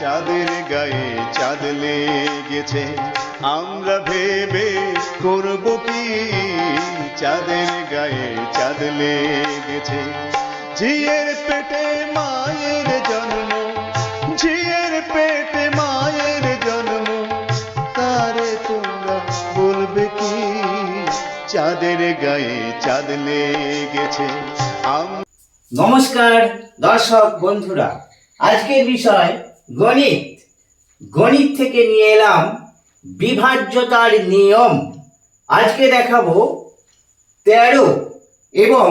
চাঁদের গায়ে চাঁদ লেগেছে। আমরা ভেবে করব কি? চাঁদের গায়ে চাঁদ লেগেছে। ঝিয়ের পেটে মায়ের জন্ম, ঝিয়ের পেটে মায়ের জন্ম। তারে তোমরা বলবে কি? চাঁদের গায়ে চাঁদ লেগেছে। নমস্কার দর্শক বন্ধুরা, আজকের বিষয় গণিত। গণিত থেকে নিয়ে এলাম বিভাজ্যতার নিয়ম। আজকে দেখাবো তেরো এবং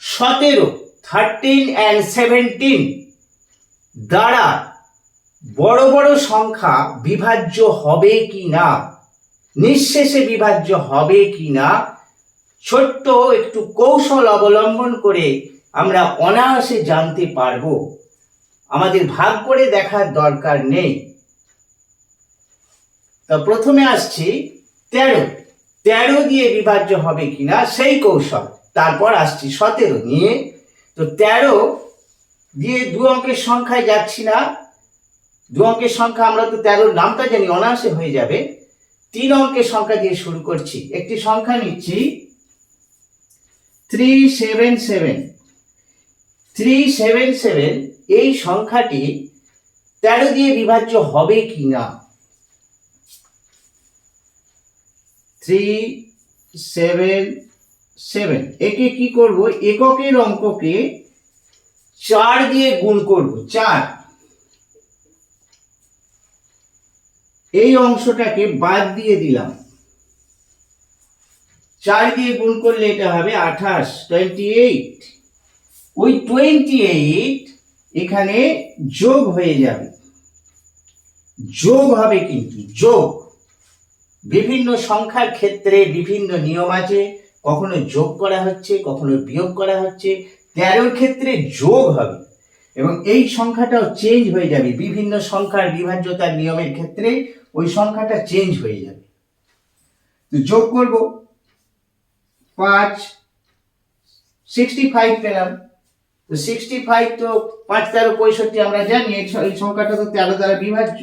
সতেরো থার্টিন অ্যান্ড সেভেন্টিন দ্বারা বড় বড় সংখ্যা বিভাজ্য হবে কি না? নিঃশেষে বিভাজ্য হবে কি না? ছোট্ট একটু কৌশল অবলম্বন করে আমরা অনায়াসে জানতে পারব। আমাদের ভাগ করে দেখার দরকার নেই। তো প্রথমে আসছি তেরো। তেরো দিয়ে বিভাজ্য হবে কিনা সেই কৌশল। তারপর আসছি সতেরো নিয়ে। তো তেরো দিয়ে দু অঙ্কের সংখ্যায় যাচ্ছি না। দু অঙ্কের সংখ্যা আমরা তো তেরোর নামটা জানি, অনায়াসে হয়ে যাবে। তিন অঙ্কের সংখ্যা দিয়ে শুরু করছি। একটি সংখ্যা নিচ্ছি। Three seven seven three seven seven এই সংখ্যাটি তেরো দিয়ে বিভাজ্য হবে কি না? থ্রি সেভেন সেভেন একে কি করব? এককের অঙ্ককে চার দিয়ে গুণ করব, চার। এই অংশটাকে বাদ দিয়ে দিলাম। চার দিয়ে গুণ করলে এটা হবে আঠাশ টোয়েন্টি এইট ওই টোয়েন্টি এইট এখানে যোগ হয়ে যাবে। যোগ হবে কিন্তু, যোগ। বিভিন্ন সংখ্যার ক্ষেত্রে বিভিন্ন নিয়ম আছে। কখনো যোগ করা হচ্ছে, কখনো বিয়োগ করা হচ্ছে। তেরোর ক্ষেত্রে যোগ হবে। এবং এই সংখ্যাটাও চেঞ্জ হয়ে যাবে। বিভিন্ন সংখ্যার বিভাজ্যতার নিয়মের ক্ষেত্রে ওই সংখ্যাটা চেঞ্জ হয়ে যাবে। তো যোগ করব। পাঁচ সিক্সটি ফাইভ পেলাম। তো সিক্সটি ফাইভ তো পাঁচ তেরো পঁয়ষট্টি আমরা জানি, এই সংখ্যাটা তো তেরো দ্বারা বিভাজ্য।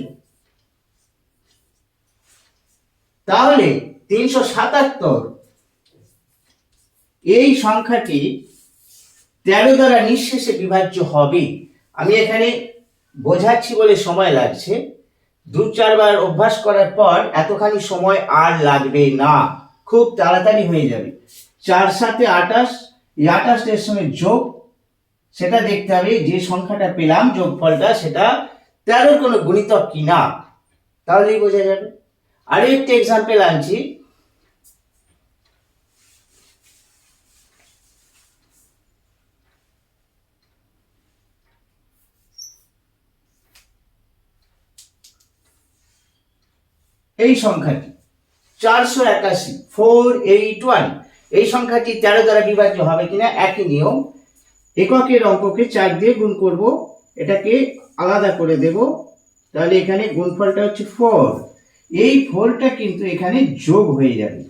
তাহলে তিনশো সাতাত্তর, এই সংখ্যাটি তেরো দ্বারা নিঃশেষে বিভাজ্য হবে। আমি এখানে বোঝাচ্ছি বলে সময় লাগছে। দু চারবার অভ্যাস করার পর এতখানি সময় আর লাগবে না। খুব তাড়াতাড়ি হয়ে যাবে। চার সাথে আটাশ এই আটাশটার সঙ্গে যোগ সেটা দেখতে হবে, যে সংখ্যাটা পেলাম, যোগফলটা, সেটা তেরোর কোনো গুণিতক কি না? তাহলেই বোঝা যাবে। আরও একটি এক্সাম্পল আনছি। এই সংখ্যাটি, চারশো একাশি ফোর এইট ওয়ান এই সংখ্যাটি তেরো দ্বারা বিভাজ্য হবে কিনা? একই নিয়ম। এককের অঙ্ককে চার দিয়ে গুণ করব, এটাকে আলাদা করে দেব। তাহলে এখানে গুণফলটা হচ্ছে ফোর এই ফোরটা কিন্তু এখানে যোগ হয়ে যাবে।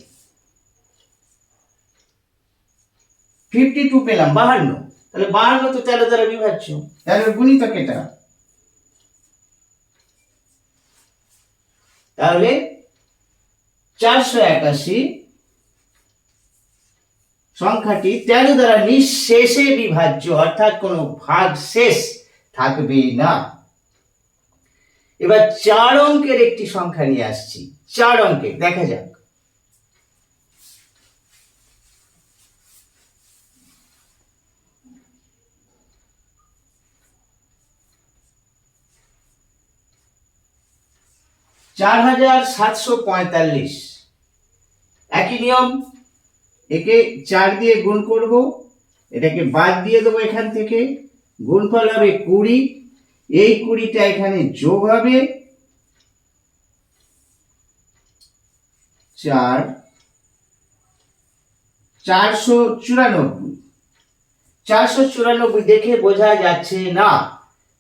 ফিফটি টু পেলাম, বাহান্ন। তাহলে বাহান্ন তো তেরো দ্বারা বিভাজ্য। তাহলে গুণিতক এটা। তাহলে চারশো একাশি সংখ্যাটি তেরো দ্বারা নিঃশেষে বিভাজ্য, অর্থাৎ কোনো ভাগ শেষ থাকবে না। এবার চার অঙ্কের একটি সংখ্যা নিয়ে আসছি। চার অঙ্কের দেখা যাক। চার হাজার সাতশো পঁয়তাল্লিশ। একই নিয়ম একে চার দিয়ে গুণ করব, এটাকে বাদ দিয়ে দেবো এখান থেকে। গুণফল হবে কুড়ি। এই কুড়িটা এখানে যোগ হবে চার। চারশো চুরানব্বই। চারশো চুরানব্বই দেখে বোঝা যাচ্ছে না,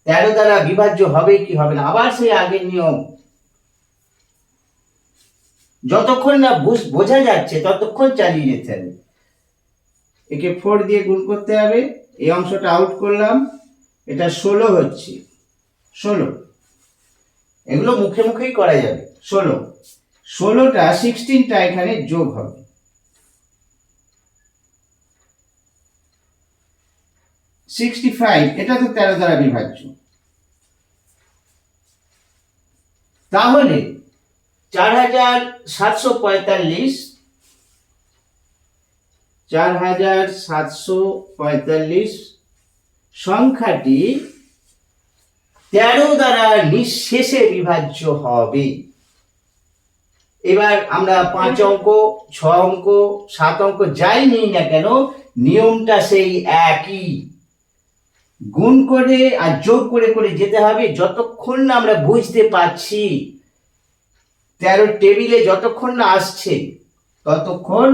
তেরো দ্বারা বিভাজ্য হবে কি হবে না। আবার সেই আগের নিয়ম যতক্ষণ না বুঝ- যাচ্ছে, ততক্ষণ চালিয়ে যেতে হবে। একে ফোর দিয়ে গুণ করতে হবে। এই অংশটা আউট করলাম। এটা ষোলো হচ্ছে। ষোলো। এগুলো মুখে মুখেই করা যাবে। ষোলো। ষোলোটা সিক্সটিনটা এখানে যোগ হবে। সিক্সটি ফাইভ এটা তো তেরো দ্বারা বিভাজ্য। তাহলে চার হাজার সাতশো পঁয়তাল্লিশ চার হাজার সাতশো পঁয়তাল্লিশ সংখ্যাটি তেরো দ্বারা নিঃশেষে বিভাজ্য হবে। এবার আমরা পাঁচ অঙ্ক, ছ অঙ্ক, সাত অঙ্ক যাই নিই না কেন, নিয়মটা সেই একই। গুণ করে আর যোগ করে করে যেতে হবে, যতক্ষণ না আমরা বুঝতে পারছি তেরো টেবিলে যতক্ষণ না আসছে, ততক্ষণ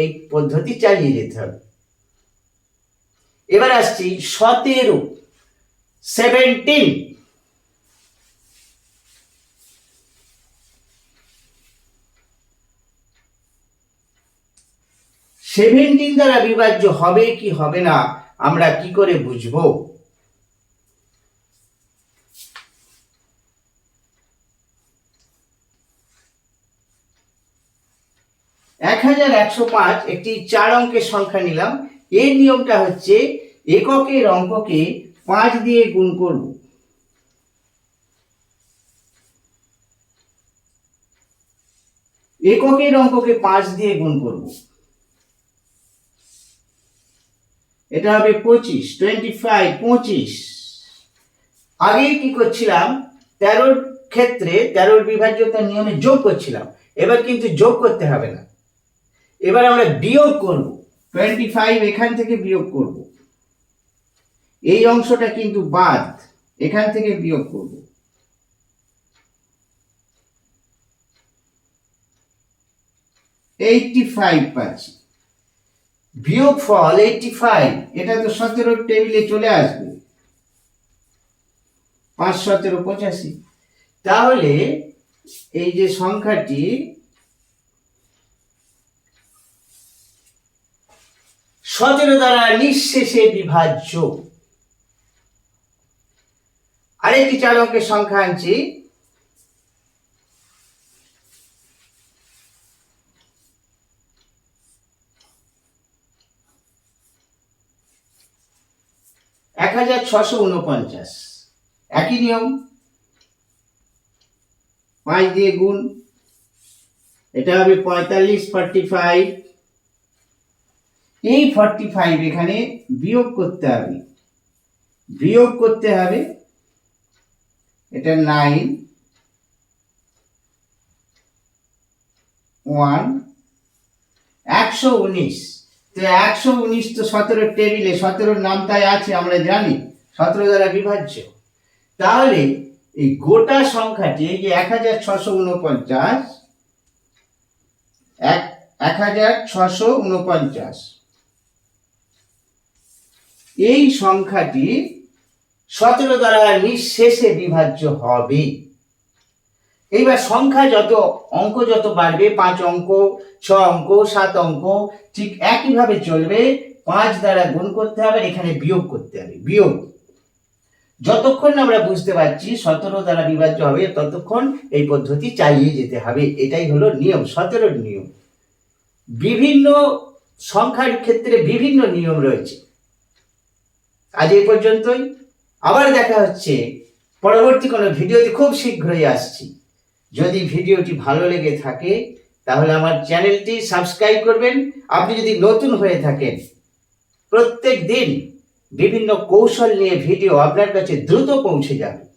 এই পদ্ধতি চালিয়ে যেতে হবে। এবার আসছি সতেরো সেভেন্টিন সেভেন্টিন দ্বারা বিভাজ্য হবে কি হবে না, আমরা কি করে বুঝব এক হাজার একশো পাঁচ একটি চার অঙ্কের সংখ্যা নিলাম। এর নিয়মটা হচ্ছে এককের অঙ্ককে পাঁচ দিয়ে গুণ করব। এককের অঙ্ককে পাঁচ দিয়ে গুণ করব। এটা হবে পঁচিশ টোয়েন্টি ফাইভ পঁচিশ। আগে কি করছিলাম? তেরোর ক্ষেত্রে, তেরোর বিভাজ্যতার নিয়মে যোগ করছিলাম। এবার কিন্তু যোগ করতে হবে না। এবার আমরা বিয়োগ করব। টোয়েন্টি ফাইভ এখান থেকে বিয়োগ করব। এই অংশটা কিন্তু বাদ, এখান থেকে বিয়োগ করব। এইটটি ফাইভ পাচ্ছি। বিয়োগ ফল এইটটি ফাইভ এটা তো সতেরোর টেবিলে চলে আসবে। পাঁচ সতেরো পঁচাশি। তাহলে এই যে সংখ্যাটি সতেরো দ্বারা নিঃশেষে বিভাজ্য। আরেকটি চার সংখ্যা আনছি। এক হাজার ছশো উনপঞ্চাশ। একই নিয়ম। পাঁচ দিয়ে গুণ। এটা হবে পঁয়তাল্লিশ ফর্টি ফাইভ এই ফর্টি ফাইভ এখানে বিয়োগ করতে হবে। বিয়োগ করতে হবে, এটা নাইন ওয়ান একশো উনিশ। তো একশো উনিশ তো সতেরোর টেবিলে সতেরোর নাম তাই আছে, আমরা জানি, সতেরো দ্বারা বিভাজ্য। তাহলে এই গোটা সংখ্যাটি, এই যে এক হাজার ছশো উনপঞ্চাশ, এক এক হাজার ছশো উনপঞ্চাশ এই সংখ্যাটি সতেরো দ্বারা নিঃশেষে বিভাজ্য হবে। এইবার সংখ্যা যত অঙ্ক যত বাড়বে, পাঁচ অঙ্ক, ছ অঙ্ক, সাত অঙ্ক, ঠিক একইভাবে চলবে। পাঁচ দ্বারা গুণ করতে হবে, এখানে বিয়োগ করতে হবে, বিয়োগ। যতক্ষণ আমরা বুঝতে পারছি সতেরো দ্বারা বিভাজ্য হবে, ততক্ষণ এই পদ্ধতি চালিয়ে যেতে হবে। এটাই হলো নিয়ম, সতেরোর নিয়ম। বিভিন্ন সংখ্যার ক্ষেত্রে বিভিন্ন নিয়ম রয়েছে। আজ এই পর্যন্তই। আবার দেখা হচ্ছে। পরবর্তী কোনো ভিডিওতে খুব শীঘ্রই আসছি। যদি ভিডিওটি ভালো লেগে থাকে, তাহলে আমার চ্যানেলটি সাবস্ক্রাইব করবেন। আপনি যদি নতুন হয়ে থাকেন, প্রত্যেক দিন বিভিন্ন কৌশল নিয়ে ভিডিও আপনার কাছে দ্রুত পৌঁছে যাবে।